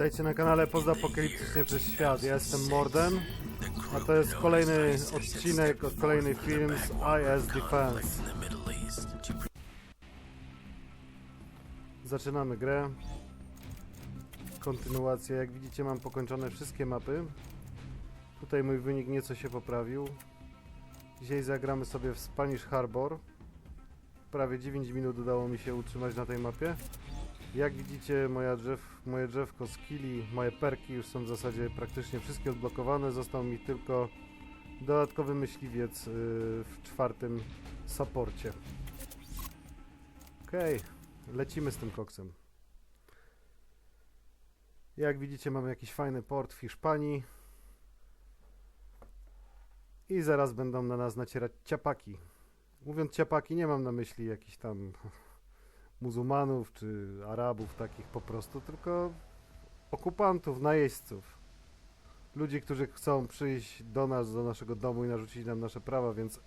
Witajcie na kanale Pozapokaliptycznie przez świat. Ja jestem Morden, a to jest kolejny odcinek, kolejny film z IS Defense. Zaczynamy grę. Kontynuację. Jak widzicie mam pokończone wszystkie mapy. Tutaj mój wynik nieco się poprawił. Dzisiaj zagramy sobie w Spanish Harbor. Prawie 9 minut udało mi się utrzymać na tej mapie. Jak widzicie, moja drzew, moje drzewko skilli, moje perki już są w zasadzie praktycznie wszystkie odblokowane. Został mi tylko dodatkowy myśliwiec yy, w czwartym saporcie. Okej, lecimy z tym koksem. Jak widzicie, mamy jakiś fajny port w Hiszpanii. I zaraz będą na nas nacierać ciapaki. Mówiąc ciapaki, nie mam na myśli jakiś tam muzułmanów czy Arabów takich po prostu, tylko okupantów, najeźdźców. Ludzi, którzy chcą przyjść do nas, do naszego domu i narzucić nam nasze prawa, więc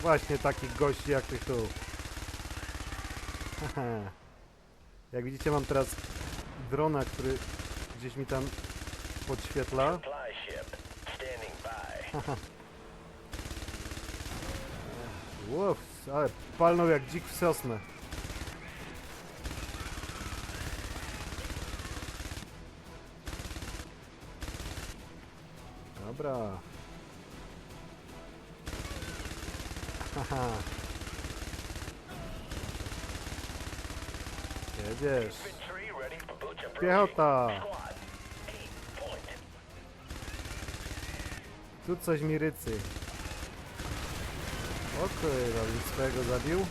właśnie takich gości jak tych tu. Jak widzicie mam teraz drona, który gdzieś mi tam podświetla. Łof, ale palnął jak dzik w sosnę. Dobra. Haha. Jedziesz. Piechota. Tu coś mi rycy. Okej, okay, swojego zabił.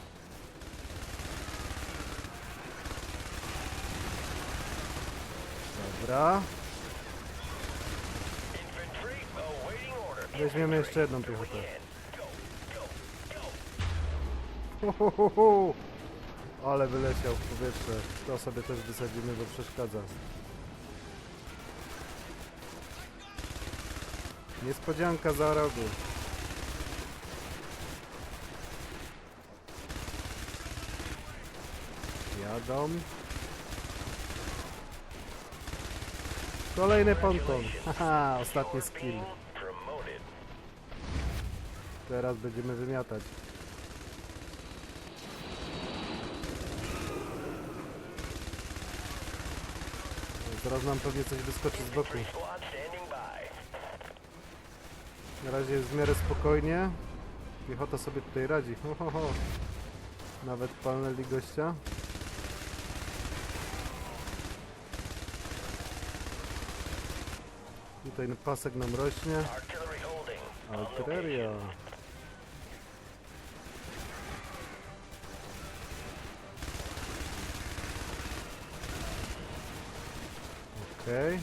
Dobra. Weźmiemy jeszcze jedną piechotę. In. Go, go, go. Hu, hu, hu, hu. Ale wyleciał w powietrze. To sobie też wysadzimy, bo przeszkadza. Niespodzianka za rogu. Jadą. Kolejny ponton. Haha, ostatni skill. Teraz będziemy wymiatać. Zaraz nam pewnie coś wyskoczy z boku. Na razie jest w miarę spokojnie. Piechota sobie tutaj radzi. Ho, ho, ho. Nawet palnęli gościa. Tutaj pasek nam rośnie. Artyleria. Okej.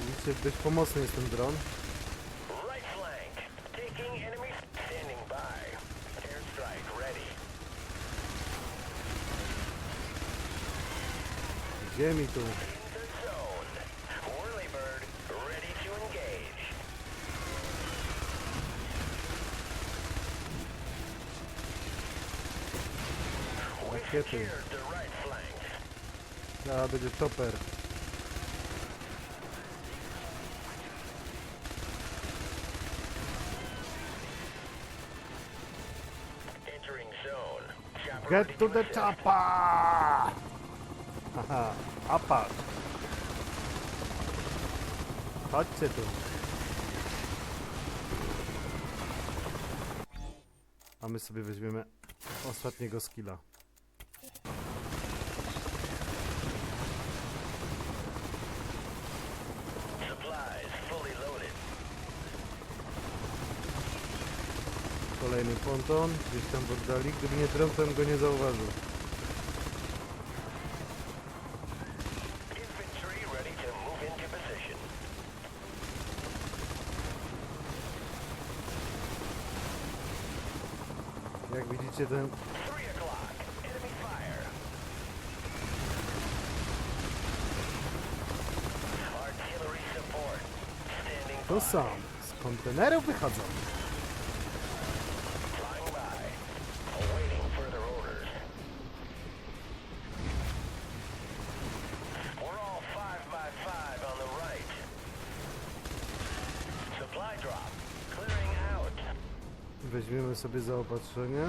Widzicie, dość pomocny jest ten dron. Ready. Ziemi tu. Rakiety. Zaraz będzie chopper. Get to the chopper! Haha, apat. Chodźcie tu. A my sobie weźmiemy ostatniego skilla. Kolejny ponton, gdzieś tam w oddali. Gdyby nie to bym go nie zauważył. Jak widzicie, ten to sam z kontenerów wychodzą. Weźmiemy sobie zaopatrzenie.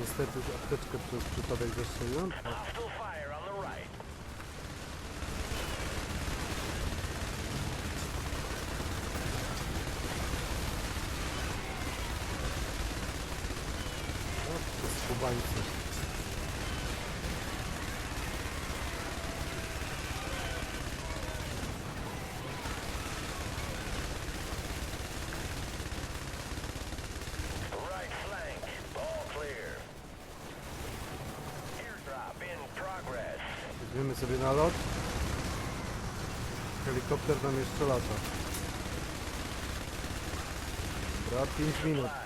Niestety apteczkę przez przypadek. Hostile Weźmiemy sobie na lot. Helikopter tam jeszcze lata. Dobra, 5 minut.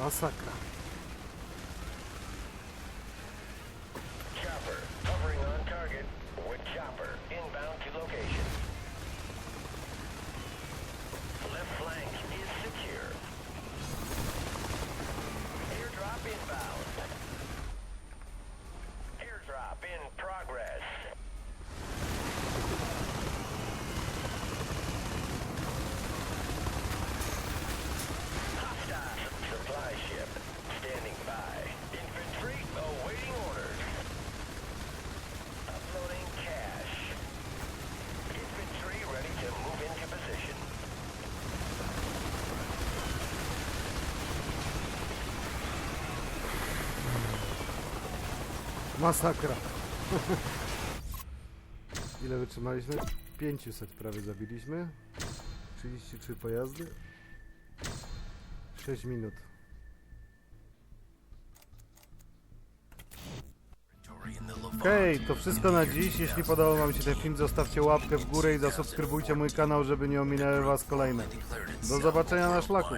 Masakra. Masakra. Ile wytrzymaliśmy? 500 prawie zabiliśmy. 33 pojazdy. 6 minut. Okej, to wszystko na dziś. Jeśli podobał Wam się ten film, zostawcie łapkę w górę i zasubskrybujcie mój kanał, żeby nie ominęły Was kolejne. Do zobaczenia na szlaku.